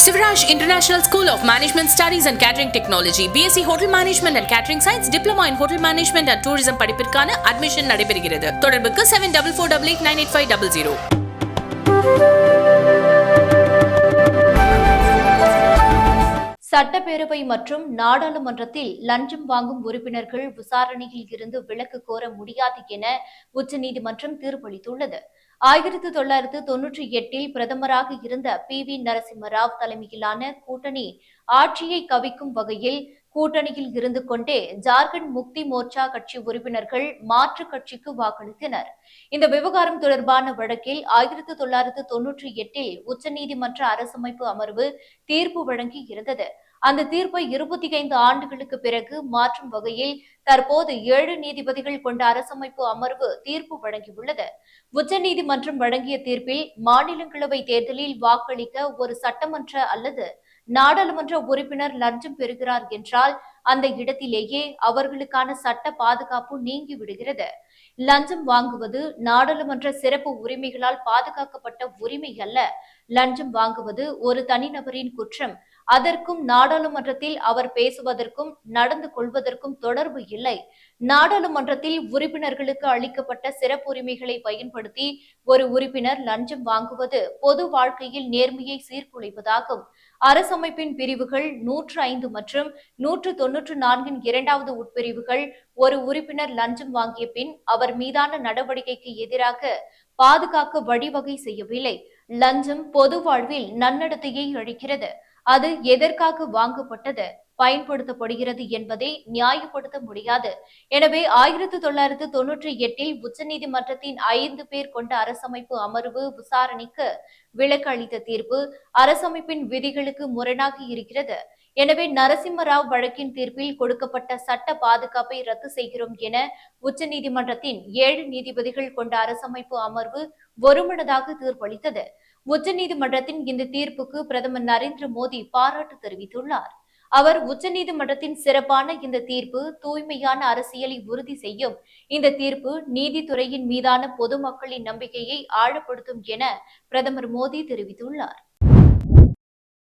Sivaraj international school of management studies and catering technology BSc hotel management and catering science diploma in hotel management and tourism படிப்பிற்கான admission நடைபெறுகிறது தொடர்புக்கு seven double four double eight nine eight five double zero சட்டப்பேரவை மற்றும் நாடாளுமன்றத்தில் லஞ்சம் வாங்கும் உறுப்பினர்கள் விசாரணையில் இருந்து விலக்கு கோர முடியாது என உச்சநீதிமன்றம் தீர்ப்பளித்துள்ளது ஆயிரத்தி தொள்ளாயிரத்து தொன்னூற்றி எட்டில் பிரதமராக இருந்த பி வி நரசிம்மராவ் தலைமையிலான கூட்டணி ஆட்சியை கவிக்கும் வகையில் கூட்டணியில் இருந்து கொண்டே ஜார்க்கண்ட் முக்தி மோர்ச்சா கட்சி உறுப்பினர்கள் மாற்று கட்சிக்கு வாக்களித்தனர். இந்த விவகாரம் தொடர்பான வழக்கில் ஆயிரத்தி தொள்ளாயிரத்து தொன்னூற்றி எட்டில் உச்சநீதிமன்ற அரசமைப்பு அமர்வு தீர்ப்பு வழங்கி இருந்தது அந்த தீர்ப்பை இருபத்தி ஐந்து ஆண்டுகளுக்கு பிறகு மாற்றும் வகையில் தற்போது ஏழு நீதிபதிகள் கொண்ட அரசமைப்பு அமர்வு தீர்ப்பு வழங்கியுள்ளது. உச்சநீதிமன்றம் வழங்கிய தீர்ப்பில் மாநிலங்களவை தேர்தலில் வாக்களிக்க ஒரு சட்டமன்ற அல்லது நாடாளுமன்ற உறுப்பினர் லஞ்சம் பெறுகிறார் என்றால் அந்த இடத்திலேயே அவர்களுக்கான சட்ட பாதுகாப்பு நீங்கி விடுகிறது. லஞ்சம் வாங்குவது நாடாளுமன்ற சிறப்பு உரிமைகளால் பாதுகாக்கப்பட்ட உரிமை அல்ல. லஞ்சம் வாங்குவது ஒரு தனிநபரின் குற்றம். அதற்கும் நாடாளுமன்றத்தில் அவர் பேசுவதற்கும் நடந்து கொள்வதற்கும் தொடர்பு இல்லை. நாடாளுமன்றத்தில் உறுப்பினர்களுக்கு அளிக்கப்பட்ட சிறப்புரிமைகளை பயன்படுத்தி ஒரு உறுப்பினர் லஞ்சம் வாங்குவது பொது வாழ்க்கையில் நேர்மையை சீர்குலைப்பதாகும். அரசமைப்பின் பிரிவுகள் நூற்று ஐந்து மற்றும் நூற்று தொன்னூற்று நான்கின் இரண்டாவது உட்பிரிவுகள் ஒரு உறுப்பினர் லஞ்சம் வாங்கிய பின் அவர் மீதான நடவடிக்கைக்கு எதிராக பாதுகாக்க வழிவகை செய்யவில்லை. லஞ்சம் பொது வாழ்வில் நன்னடத்தையை அளிக்கிறது அது எதற்காக வாங்கப்பட்டது? பயன்படுத்தப்படுகிறது என்பதை நியாயப்படுத்த முடியாது. எனவே ஆயிரத்தி தொள்ளாயிரத்து தொன்னூற்றி எட்டில் உச்சநீதிமன்றத்தின் ஐந்து பேர் கொண்ட அரசமைப்பு அமர்வு விசாரணைக்கு விலக்கு அளித்த தீர்ப்பு அரசமைப்பின் விதிகளுக்கு முரணாக இருக்கிறது. எனவே நரசிம்மராவ் வழக்கின் தீர்ப்பில் கொடுக்கப்பட்ட சட்ட பாதுகாப்பை ரத்து செய்கிறோம் என உச்சநீதிமன்றத்தின் ஏழு நீதிபதிகள் கொண்ட அரசமைப்பு அமர்வு ஒருமனதாக தீர்ப்பளித்தது. உச்சநீதிமன்றத்தின் இந்த தீர்ப்புக்கு பிரதமர் நரேந்திர மோடி பாராட்டு தெரிவித்துள்ளார். அவர் உச்சநீதிமன்றத்தின் சிறப்பான இந்த தீர்ப்பு தூய்மையான அரசியலை உறுதி செய்யும். இந்த தீர்ப்பு நீதித்துறையின் மீதான பொதுமக்களின் நம்பிக்கையை ஆழப்படுத்தும் என பிரதமர் மோடி தெரிவித்துள்ளார்.